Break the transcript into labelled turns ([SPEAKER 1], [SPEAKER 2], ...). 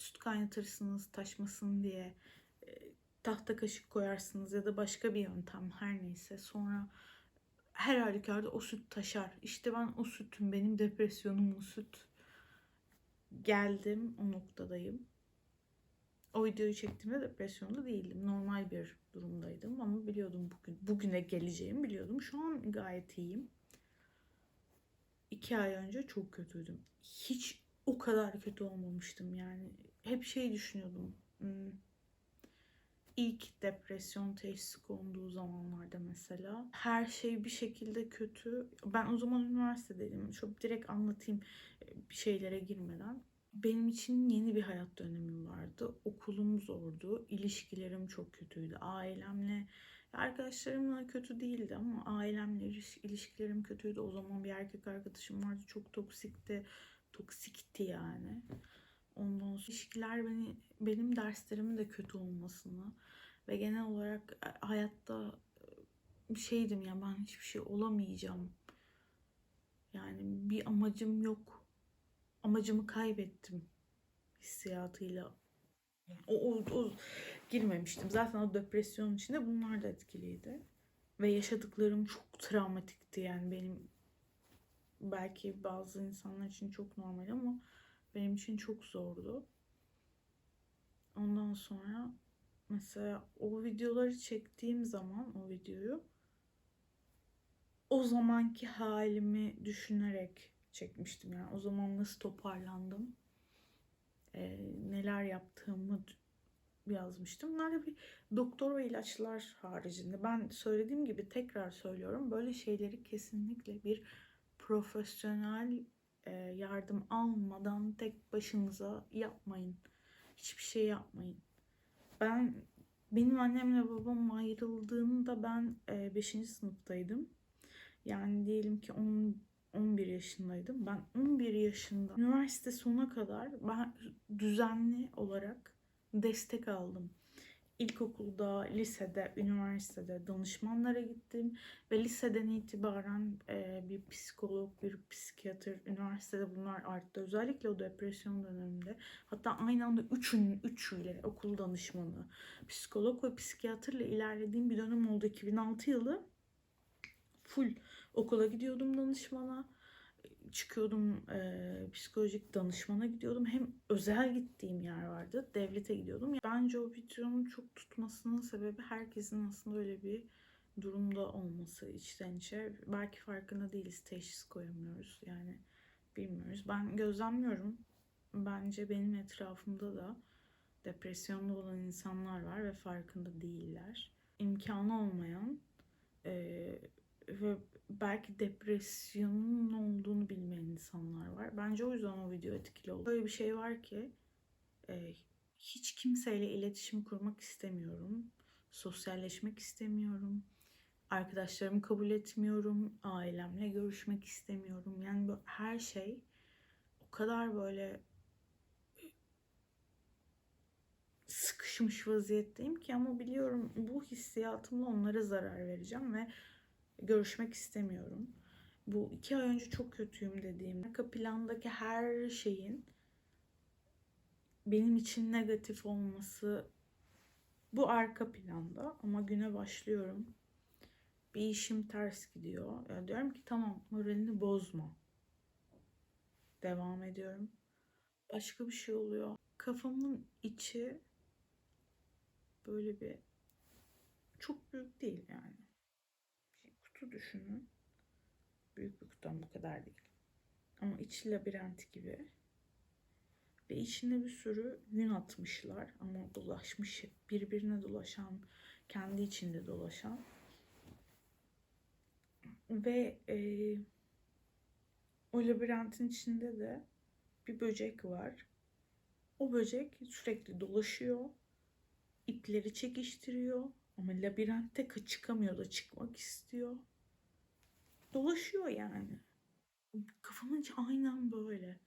[SPEAKER 1] süt kaynatırsınız taşmasın diye e, tahta kaşık koyarsınız ya da başka bir yöntem her neyse sonra her halükarda o süt taşar. İşte ben o sütüm benim depresyonum o süt. Geldim o noktadayım. O videoyu çektiğimde depresyonda değildim. Normal bir durumdaydım ama biliyordum bugün bugüne geleceğimi biliyordum. Şu an gayet iyiyim. İki ay önce çok kötüydüm. Hiç o kadar kötü olmamıştım yani. Hep şey düşünüyordum. hmm, İlk depresyon teşhisi konduğu zamanlarda mesela her şey bir şekilde kötü. Ben o zaman üniversitedeydim. Çok direkt anlatayım e, bir şeylere girmeden. Benim için yeni bir hayat dönemim vardı. Okulum zordu. ilişkilerim çok kötüydü. Ailemle arkadaşlarımla kötü değildi ama ailemle iliş- ilişkilerim kötüydü. O zaman bir erkek arkadaşım vardı. Çok toksikti. Toksikti yani. Ondan sonra ilişkiler beni benim derslerimin de kötü olmasını ve genel olarak e, hayatta e, şeydim ya ben hiçbir şey olamayacağım. Yani bir amacım yok. Amacımı kaybettim hissiyatıyla. O, o, o girmemiştim. Zaten o depresyonun içinde bunlar da etkiliydi. Ve yaşadıklarım çok travmatikti yani benim belki bazı insanlar için çok normal ama benim için çok zordu. Ondan sonra mesela o videoları çektiğim zaman o videoyu o zamanki halimi düşünerek çekmiştim yani o zaman nasıl toparlandım e, neler yaptığımı yazmıştım. Bunlar bir doktor ve ilaçlar haricinde ben söylediğim gibi tekrar söylüyorum böyle şeyleri kesinlikle bir profesyonel yardım almadan tek başınıza yapmayın. Hiçbir şey yapmayın. Ben benim annemle babam ayrıldığında ben 5. sınıftaydım. Yani diyelim ki 10 11 yaşındaydım. Ben 11 yaşında üniversite sona kadar ben düzenli olarak destek aldım. İlkokulda, lisede, üniversitede danışmanlara gittim ve liseden itibaren e, bir psikolog, bir psikiyatr, üniversitede bunlar arttı. Özellikle o depresyon döneminde. Hatta aynı anda üçünün, üçüyle okul danışmanı, psikolog ve psikiyatrla ilerlediğim bir dönem oldu. 2006 yılı full okula gidiyordum danışmana çıkıyordum e, psikolojik danışmana gidiyordum. Hem özel gittiğim yer vardı. Devlete gidiyordum. Bence o videonun çok tutmasının sebebi herkesin aslında öyle bir durumda olması içten içe. Belki farkında değiliz. Teşhis koyamıyoruz. Yani bilmiyoruz. Ben gözlemliyorum. Bence benim etrafımda da depresyonda olan insanlar var ve farkında değiller. İmkanı olmayan ve belki depresyonun olduğunu bilmeyen insanlar var. Bence o yüzden o video etkili oldu. Böyle bir şey var ki e, hiç kimseyle iletişim kurmak istemiyorum. Sosyalleşmek istemiyorum. Arkadaşlarımı kabul etmiyorum. Ailemle görüşmek istemiyorum. Yani bu her şey o kadar böyle sıkışmış vaziyetteyim ki ama biliyorum bu hissiyatımla onlara zarar vereceğim ve görüşmek istemiyorum. Bu iki ay önce çok kötüyüm dediğim arka plandaki her şeyin benim için negatif olması bu arka planda ama güne başlıyorum. Bir işim ters gidiyor. Ya diyorum ki tamam moralini bozma. Devam ediyorum. Başka bir şey oluyor. Kafamın içi böyle bir çok büyük değil yani düşünün. Büyük bir kutu bu kadar değil. Ama içi labirent gibi. Ve içine bir sürü yün atmışlar ama dolaşmış, birbirine dolaşan, kendi içinde dolaşan. Ve e, o labirentin içinde de bir böcek var. O böcek sürekli dolaşıyor, ipleri çekiştiriyor ama labirentte çıkamıyor da çıkmak istiyor dolaşıyor yani. Kafamın içi aynen böyle.